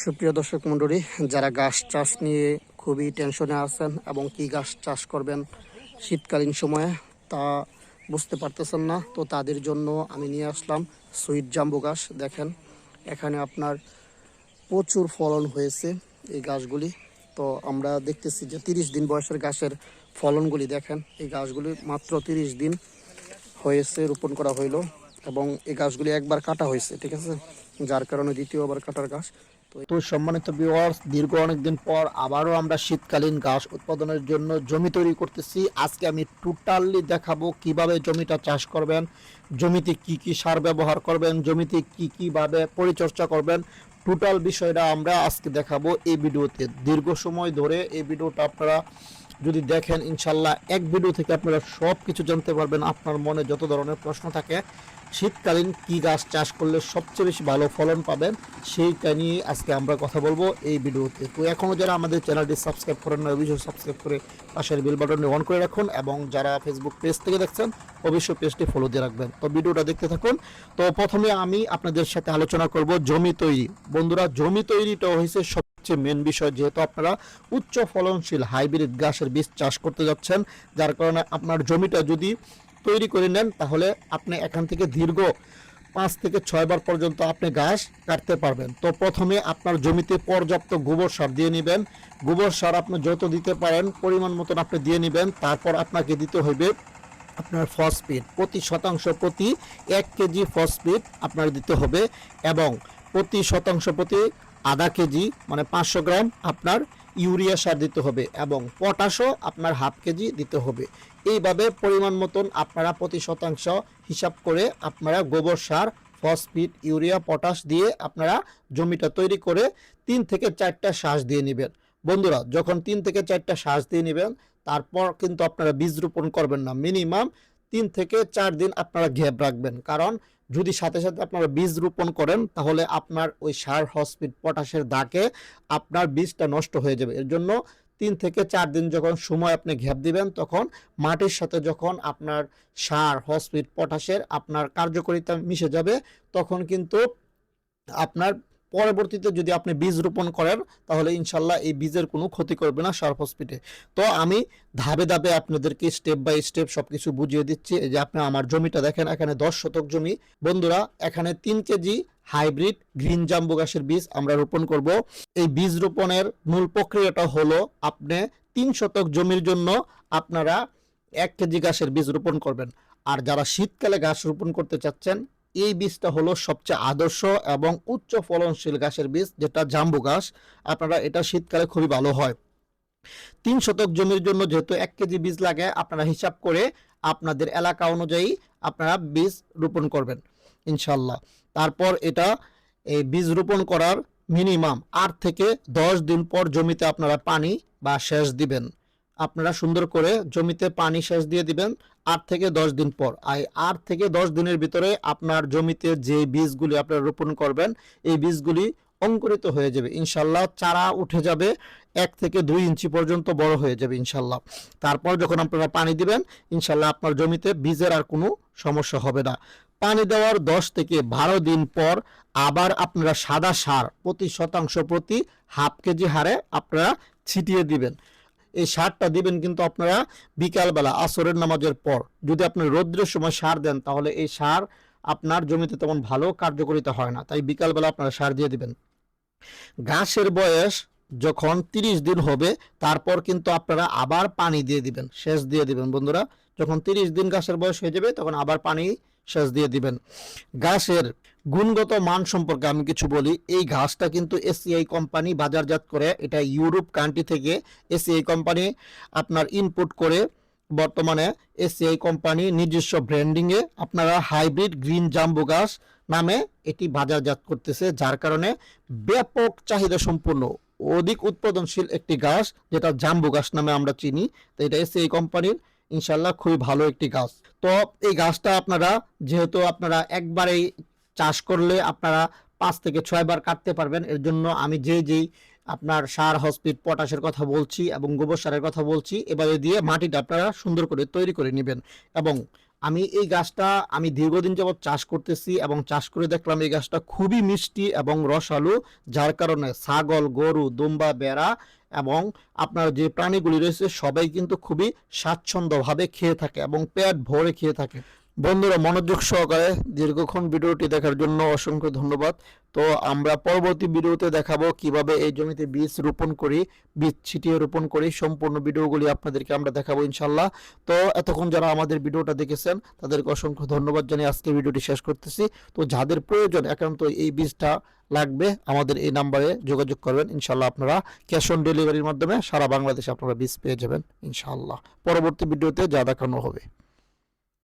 সুপ্রিয় দর্শক মণ্ডলী, যারা গাছ চাষ নিয়ে খুবই টেনশনে আছেন এবং কি গাছ চাষ করবেন শীতকালীন সময়ে তা বুঝতে পারতেছেন না, তো তাদের জন্য আমি নিয়ে আসলাম সুইট জাম্বু গাছ দেখেন, এখানে আপনার প্রচুর ফলন হয়েছে এই গাছগুলি তো আমরা দেখতেছি যে তিরিশ দিন বয়সের গাছের ফলনগুলি, দেখেন, এই গাছগুলি মাত্র তিরিশ দিন হয়েছে, রোপণ করা হইল এবং এই গাছগুলি একবার কাটা হয়েছে, ঠিক আছে? যার কারণে দ্বিতীয়বার কাটার গাছ তো সম্মানিত ভিউয়ার্স দীর্ঘ অনেকদিন পর আবারও আমরা শীতকালীন ঘাস উৎপাদনের জন্য জমি তৈরি করতেছি। আজকে আমি টোটালি দেখাবো কীভাবে জমিটা চাষ করবেন, জমিতে কি কি সার ব্যবহার করবেন, জমিতে কি কীভাবে পরিচর্যা করবেন। টোটাল বিষয়টা আমরা আজকে দেখাবো এই ভিডিওতে। দীর্ঘ সময় ধরে এই ভিডিওটা আপনারা যদি দেখেন, ইনশাল্লাহ এক ভিডিও থেকে আপনারা সব কিছু জানতে পারবেন আপনার মনে যত ধরনের প্রশ্ন থাকে। শীতকালীন কি গাছ চাষ করলে সবচেয়ে বেশি ভালো ফলন পাবেন, সেইটা নিয়ে আজকে আমরা কথা বলব এই ভিডিওতে। তো এখনও যারা আমাদের চ্যানেলটি সাবস্ক্রাইব করেন না অবশ্যই সাবস্ক্রাইব করে পাশের বেল বাটনটি অন করে রাখুন এবং যারা ফেসবুক পেজ থেকে দেখছেন, অবশ্যই পেজটি ফলো দিয়ে রাখবেন। তো ভিডিওটা দেখতে থাকুন। তো প্রথমে আমি আপনাদের সাথে আলোচনা করব জমি তৈরি। বন্ধুরা, জমি তৈরিটা হয়েছে সবচেয়ে মেন বিষয় যেহেতু আপনারা উচ্চ ফলনশীল হাইব্রিড গাছের বীজ চাষ করতে যাচ্ছেন, যার কারণে আপনার জমিটা যদি তৈরি করে নেন, তাহলে আপনি এখান থেকে দীর্ঘ পাঁচ থেকে ছয় বার পর্যন্ত আপনি ঘাস কাটতে পারবেন। তো প্রথমে আপনার জমিতে পর্যাপ্ত গোবর সার দিয়ে নেবেন। গোবর সার আপনি যত দিতে পারেন, পরিমাণ মতন আপনি দিয়ে নেবেন। তারপর আপনাকে দিতে হইবে আপনার ফসফেট প্রতি শতাংশ প্রতি এক কেজি ফসফেট আপনার দিতে হবে এবং প্রতি শতাংশ প্রতি আধা কেজি মানে পাঁচশো গ্রাম আপনার ইউরিয়া সার দিতে হবে এবং পটাশও আপনার হাফ কেজি দিতে হবে। এইভাবে পরিমাণ মতন আপনারা প্রতি শতাংশ হিসাব করে আপনারা গোবর সার, ফসফেট, ইউরিয়া, পটাশ দিয়ে আপনারা জমিটা তৈরি করে তিন থেকে চারটা শ্বাস দিয়ে নেবেন। বন্ধুরা, যখন তিন থেকে চারটা শ্বাস দিয়ে নেবেন, তারপর কিন্তু আপনারা বীজ রোপণ করবেন না। মিনিমাম তিন থেকে চার দিন আপনারা গ্যাপ রাখবেন। কারণ যদি সাথে সাথে আপনারা বীজ রোপণ করেন, তাহলে আপনার ওই সার হসপিট পটাশের দাগে আপনার বীজটা নষ্ট হয়ে যাবে। এর জন্য তিন থেকে চার দিন যখন সময় আপনি ঘ্যাপ দিবেন, তখন মাটির সাথে যখন আপনার সার হসপিট পটাশের আপনার কার্যকারিতা মিশে যাবে, তখন কিন্তু আপনার পরবর্তীতে যদি আপনি বীজ রোপণ করেন, তাহলে ইনশাল্লাহ এই বীজের কোনো ক্ষতি করবে না সার হসপিটে তো আমি ধাপে ধাপে আপনাদেরকে স্টেপ বাই স্টেপ সবকিছু বুঝিয়ে দিচ্ছি। যে আপনি আমার জমিটা দেখেন, এখানে দশ শতক জমি। বন্ধুরা, এখানে তিন কেজি হাইব্রিড গ্রিন জাম্বু গাছের বীজ আমরা রোপণ করব। এই বীজ রোপণের মূল প্রক্রিয়াটা হলো, আপনি তিন শতক জমির জন্য আপনারা এক কেজি গাছের বীজ রোপণ করবেন। আর যারা শীতকালে গাছ রোপণ করতে চাচ্ছেন এই বীজটা হলো সবচেয়ে আদর্শ এবং উচ্চ ফলনশীল গাছের বীজ, যেটা জাম্বু গাছ আপনারা এটা শীতকালে খুবই ভালো হয়। তিন শতক জমির জন্য যেহেতু এক কেজি বীজ লাগে, আপনারা হিসাব করে আপনাদের এলাকা অনুযায়ী আপনারা বীজ রোপণ করবেন ইনশাল্লাহ তারপর এটা এই বীজ রোপণ করার মিনিমাম আট থেকে দশ দিন পর জমিতে আপনারা পানি বা সেচ দিবেন। আপনারা সুন্দর করে জমিতে পানি সেচ দিয়ে দিবেন আট থেকে দশ দিন পর। আর আট থেকে দশ দিনের ভিতরে আপনার জমিতে যে বীজগুলি আপনারা রোপণ করবেন, এই বীজগুলি অঙ্কুরিত হয়ে যাবে। ইনশাল্লাহ চারা উঠে যাবে এক থেকে দুই ইঞ্চি পর্যন্ত বড় হয়ে যাবে ইনশাল্লাহ। তারপর যখন আপনারা পানি দিবেন, ইনশাল্লাহ আপনার জমিতে বীজের আর কোনো সমস্যা হবে না। পানি দেওয়ার দশ থেকে বারো দিন পর আবার আপনারা সাদা সার প্রতি শতাংশ প্রতি হাফ কেজি হারে আপনারা ছিটিয়ে দিবেন। এই সারটা দিবেন কিন্তু আপনারা বিকালবেলা, আসরের নামাজের পর। যদি আপনি রৌদ্রের সময় সার দেন, তাহলে এই সার আপনার জমিতে তেমন ভালো কার্যকারিতা হয় না। তাই বিকালবেলা আপনারা সার দিয়ে দিবেন। গাছের বয়স যখন তিরিশ দিন হবে, তারপর কিন্তু আপনারা আবার পানি দিয়ে দিবেন, সেচ দিয়ে দিবেন। বন্ধুরা, যখন তিরিশ দিন গাছের বয়স হয়ে যাবে, তখন আবার পানি সেচ দিয়ে দিবেন। গাছের গুণগত মান সম্পর্কে আমি কিছু বলি। এই ঘাসটা কিন্তু এসিআই কোম্পানি বাজারজাত করে। এটা ইউরোপ কান্ট্রি থেকে এসিআই কোম্পানি আপনার ইনপুট করে বর্তমানে এসিআই কোম্পানি নিজস্ব ব্র্যান্ডিংয়ে আপনারা হাইব্রিড গ্রিন জাম্বু গাছ নামে এটি বাজারজাত করতেছে, যার কারণে ব্যাপক চাহিদা সম্পূর্ণ অধিক উৎপাদনশীল একটি গাছ যেটা জাম্বু গাছ নামে আমরা চিনি, তো এটা এসিআই কোম্পানির ইনশাল্লাহ খুবই ভালো একটি গাছ। তো এই গাছটা আপনারা, যেহেতু আপনারা একবারেই চাষ করলে আপনারা পাঁচ থেকে ছয় বার কাটতে পারবেন, এর জন্য আমি যে যেই আপনার সার, হসপিট, পটাশের কথা বলছি এবং গোবর সারের কথা বলছি, এবারে দিয়ে মাটিটা আপনারা সুন্দর করে তৈরি করে নেবেন এবং আমি এই গাছটা, আমি দীর্ঘদিন যাবৎ চাষ করতেছি এবং চাষ করে দেখলাম এই গাছটা খুবই মিষ্টি এবং রসালো, যার কারণে ছাগল, গরু, দুম্বা, বেড়া এবং আপনার যে প্রাণীগুলি রয়েছে সবাই কিন্তু খুবই স্বাচ্ছন্দ্যভাবে খেয়ে থাকে এবং পেট ভরে খেয়ে থাকে। বন্ধুরা, মনোযোগ সহকারে দীর্ঘক্ষণ ভিডিওটি দেখার জন্য অসংখ্য ধন্যবাদ। তো আমরা পরবর্তী ভিডিওতে দেখাবো কীভাবে এই জমিতে বীজ রোপণ করি, বীজ ছিটিয়ে রোপণ করি, সম্পূর্ণ ভিডিওগুলি আপনাদেরকে আমরা দেখাবো ইনশাল্লাহ তো এতক্ষণ যারা আমাদের ভিডিওটা দেখেছেন, তাদেরকে অসংখ্য ধন্যবাদ জানিয়ে আজকে ভিডিওটি শেষ করতেছি। তো যাদের প্রয়োজন একান্ত এই বীজটা লাগবে, আমাদের এই নাম্বারে যোগাযোগ করবেন। ইনশাল্লাহ আপনারা ক্যাশ অন ডেলিভারির মাধ্যমে সারা বাংলাদেশে আপনারা বীজ পেয়ে যাবেন ইনশাল্লাহ পরবর্তী ভিডিওতে যা দেখানো হবে।